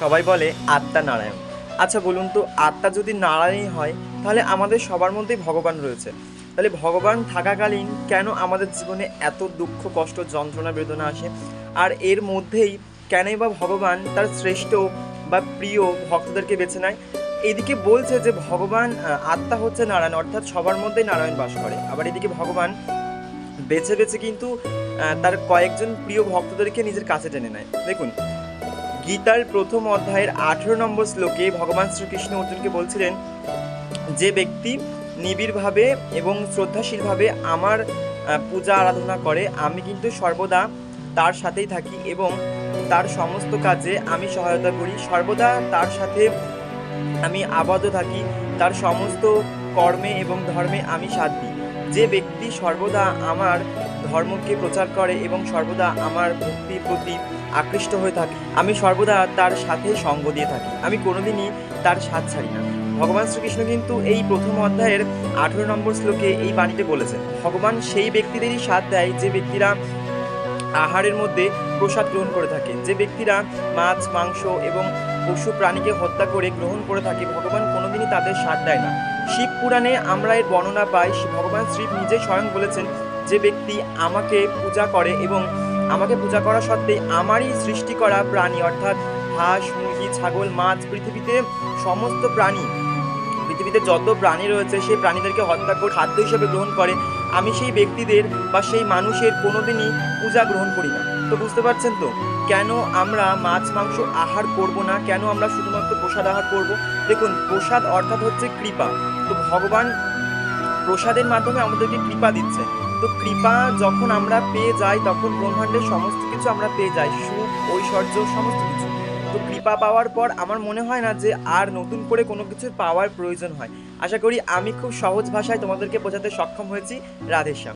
সবাই বলে আত্মা নারায়ণ। আচ্ছা বলুন তো, আত্মা যদি নারায়ণই হয়, তাহলে আমাদের সবার মধ্যেই ভগবান রয়েছে। তাহলে ভগবান থাকাকালীন কেন আমাদের জীবনে এত দুঃখ, কষ্ট, যন্ত্রণা, বেদনা আসে? আর এর মধ্যেই কেনই বা ভগবান তার শ্রেষ্ঠ বা প্রিয় ভক্তদেরকে বেছে নেয়? এদিকে বলছে যে ভগবান আত্মা হচ্ছে নারায়ণ, অর্থাৎ সবার মধ্যেই নারায়ণ বাস করে। আবার এদিকে ভগবান বেছে বেছে কিন্তু তার কয়েকজন প্রিয় ভক্তদেরকে নিজের কাছে টেনে নেয়। দেখুন গীতার প্রথম অধ্যায়ের আঠেরো নম্বর শ্লোকে ভগবান শ্রীকৃষ্ণ অর্জুনকে বলছিলেন, যে ব্যক্তি নিবিড়ভাবে এবং শ্রদ্ধাশীলভাবে আমার পূজা আরাধনা করে, আমি কিন্তু সর্বদা তার সাথেই থাকি এবং তার সমস্ত কাজে আমি সহায়তা করি। সর্বদা তার সাথে আমি আবদ্ধ থাকি। তার সমস্ত কর্মে এবং ধর্মে আমি সাথ দিই। যে ব্যক্তি সর্বদা আমার ধর্মকে প্রচার করে এবং সর্বদা আমার ভক্তির প্রতি আকৃষ্ট হয়ে থাকে, আমি সর্বদা তার সাথে সঙ্গ দিয়ে থাকি। আমি কোনোদিনই তার সাথ ছাড়ি না। ভগবান শ্রীকৃষ্ণ কিন্তু এই প্রথম অধ্যায়ের আঠেরো নম্বর শ্লোকে এই বাণীতে বলেছেন, ভগবান সেই ব্যক্তিদেরই সাথ দেয় যে ব্যক্তিরা আহারের মধ্যে প্রসাদ গ্রহণ করে থাকে, যে ব্যক্তিরা মাছ, মাংস এবং পশু প্রাণীকে হত্যা করে গ্রহণ করে থাকে, ভগবান কোনোদিনই তাদের সাথ দেয় না। শিব পুরাণে আমরা এর বর্ণনা পাই ভগবান শিব নিজে স্বয়ং বলেছেন যে ব্যক্তি আমাকে পূজা করে এবং আমাকে পূজা করা সত্ত্বে আমারই সৃষ্টি করা প্রাণী, অর্থাৎ হাঁস, মুরগি, ছাগল, মাছ, পৃথিবীতে সমস্ত প্রাণী, পৃথিবীতে যত প্রাণী রয়েছে, সেই প্রাণীদেরকে হত্যা করে, খাদ্য হিসেবে গ্রহণ করে। আমি সেই ব্যক্তিদের বা সেই মানুষের কোনোদিনই পূজা গ্রহণ করি না। তো বুঝতে পারছেন তো? কেন আমরা মাছ, মাংস আহার করব না? কেন আমরা শুধুমাত্র প্রসাদ আহার করব? দেখুন, প্রসাদ অর্থাৎ হচ্ছে কৃপা। তো ভগবান প্রসাদের মাধ্যমে আমাদেরকে কৃপা দিচ্ছে। তো কৃপা যখন আমরা পেয়ে যাই, তখন ব্রহ্মাণ্ডের সমস্ত কিছু আমরা পেয়ে যাই। সুখ, ঐশ্বর্য, সমস্ত কিছু। তো কৃপা পাওয়ার পর আমার মনে হয় না যে আর নতুন করে কোনো কিছুর পাওয়ার প্রয়োজন হয়। আশা করি আমি খুব সহজ ভাষায় তোমাদেরকে বোঝাতে সক্ষম হয়েছি। রাধেশ্যাম